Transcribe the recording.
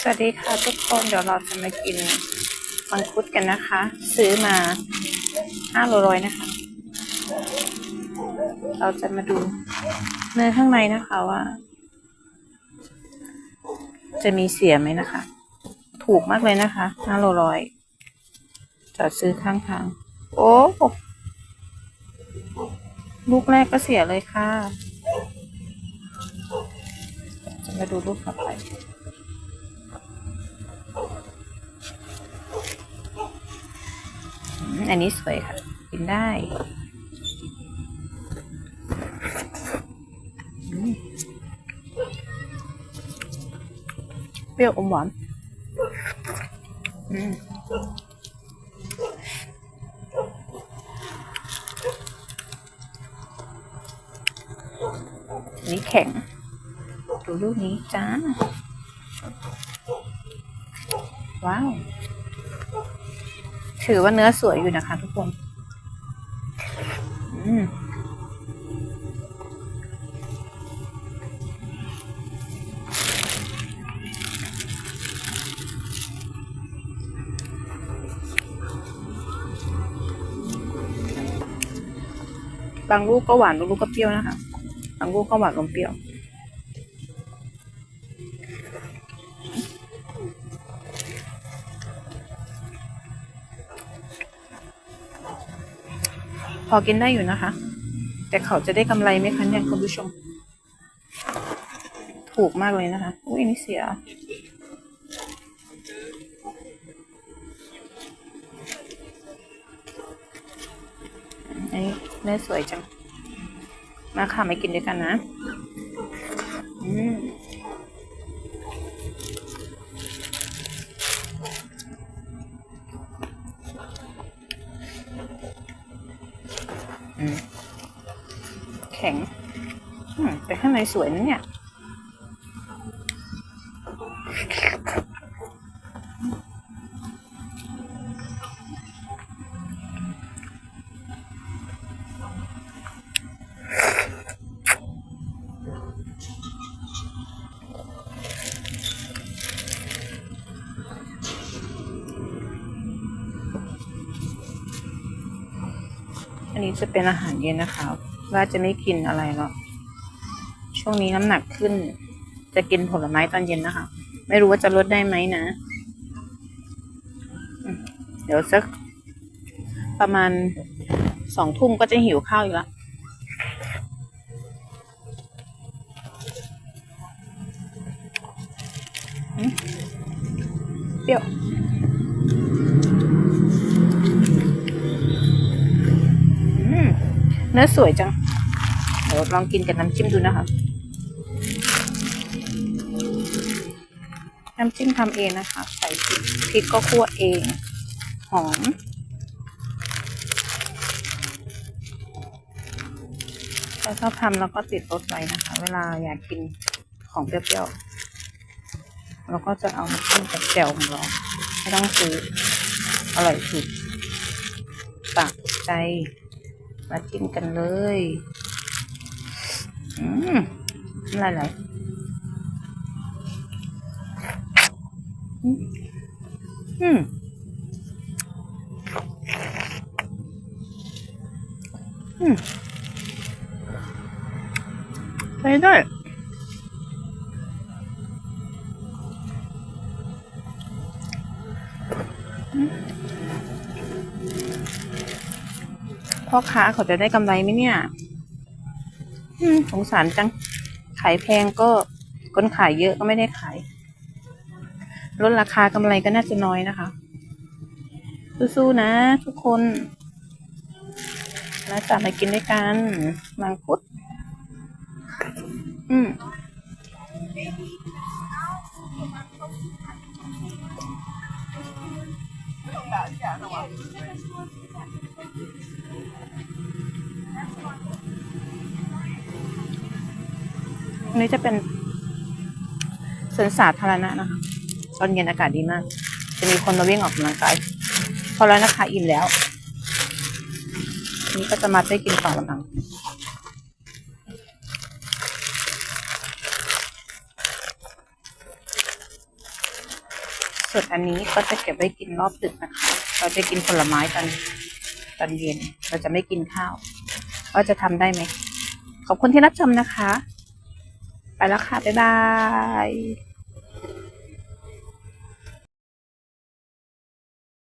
สวัสดีค่ะทุกคนเดี๋ยวเราจะมากินมังคุดกันนะคะ ซื้อมาห้าโลร้อยนะคะ เราจะมาดูเนื้อข้างในนะคะว่า จะมีเสียไหมนะคะ ถูกมากเลยนะคะห้าโลร้อยจอดซื้อข้างทาง โอ้ลูกแรกก็เสียเลยค่ะ จะมาดูลูกต่อไป อันนี้สวยค่ะ กินได้เปรี้ยวอมหวานนนี้แข็ง ดูลูกนี้จ้า ว้าว ถือว่าเนื้อสวยอยู่นะคะ ทุกคนบางลูกก็หวานบางลูกก็เปรี้ยวนะคะบางลูกก็หวานลมเปรี้ยว พอกินได้อยู่นะคะ แต่เขาจะได้กำไรไหมคะเนี่ยคุณผู้ชม ถูกมากเลยนะคะ อุ้ยนี่เสีย อันนี้เนื้อสวยจัง มาค่ะมากินด้วยกันนะ อืม ข็งแต่ข้างในสวยนะเนี่ยอันนี้จะเป็นอาหารเย็นนะคะ ว่าจะไม่กินอะไรหรอกช่วงนี้น้ำหนักขึ้น จะกินผลไม้ตอนเย็นนะคะ ไม่รู้ว่าจะลดได้ไหมนะ เดี๋ยวสัก ประมาณสองทุ่มก็จะหิวข้าวอีกแล้วอืมเปรี้ยว เนื้อสวยจัง เดี๋ยวลองกินกับน้ำจิ้มดูนะคะ น้ำจิ้มทำเองนะคะ ใส่พริกพริกก็คั่วเอง หอมแล้วชอบทำแล้วก็ติดรสไว้นะคะ เวลาอยากกินของเปรี้ยวๆเราก็จะเอามาจิ้มกับแจ่วของเราไม่ต้องซื้ออร่อยสุดปากใจ มาจิ้มกันเลย อืมน้ำลายไหลอืมอืมอืมใช้ได้อืม พ่อค้าเขาจะได้กำไรไหมเนี่ยอืมสงสารจัง ขายแพงก็คนขายเยอะก็ไม่ได้ขาย ลดราคากำไรก็น่าจะน้อยนะคะ สู้ๆนะ ทุกคนแล้วจับมากินด้วยกันมังคุด อืมอั อันนี้จะเป็นสวนสาธารณะนะคะ ตอนเย็นอากาศดีมาก จะมีคนมาวิ่งออกกำลังกาย พอแล้วนะคะอิ่มแล้ว นี่ก็จะมาได้กินต่อแล้วนะส่วนอันนี้ก็จะเก็บไว้กินรอบดึกนะคะ เราจะกินผลไม้ตอนตอนเย็น เราจะไม่กินข้าว ว่าจะทำได้ไหม ขอบคุณที่รับชมนะคะ ไปแล้วค่ะ บ๊ายบาย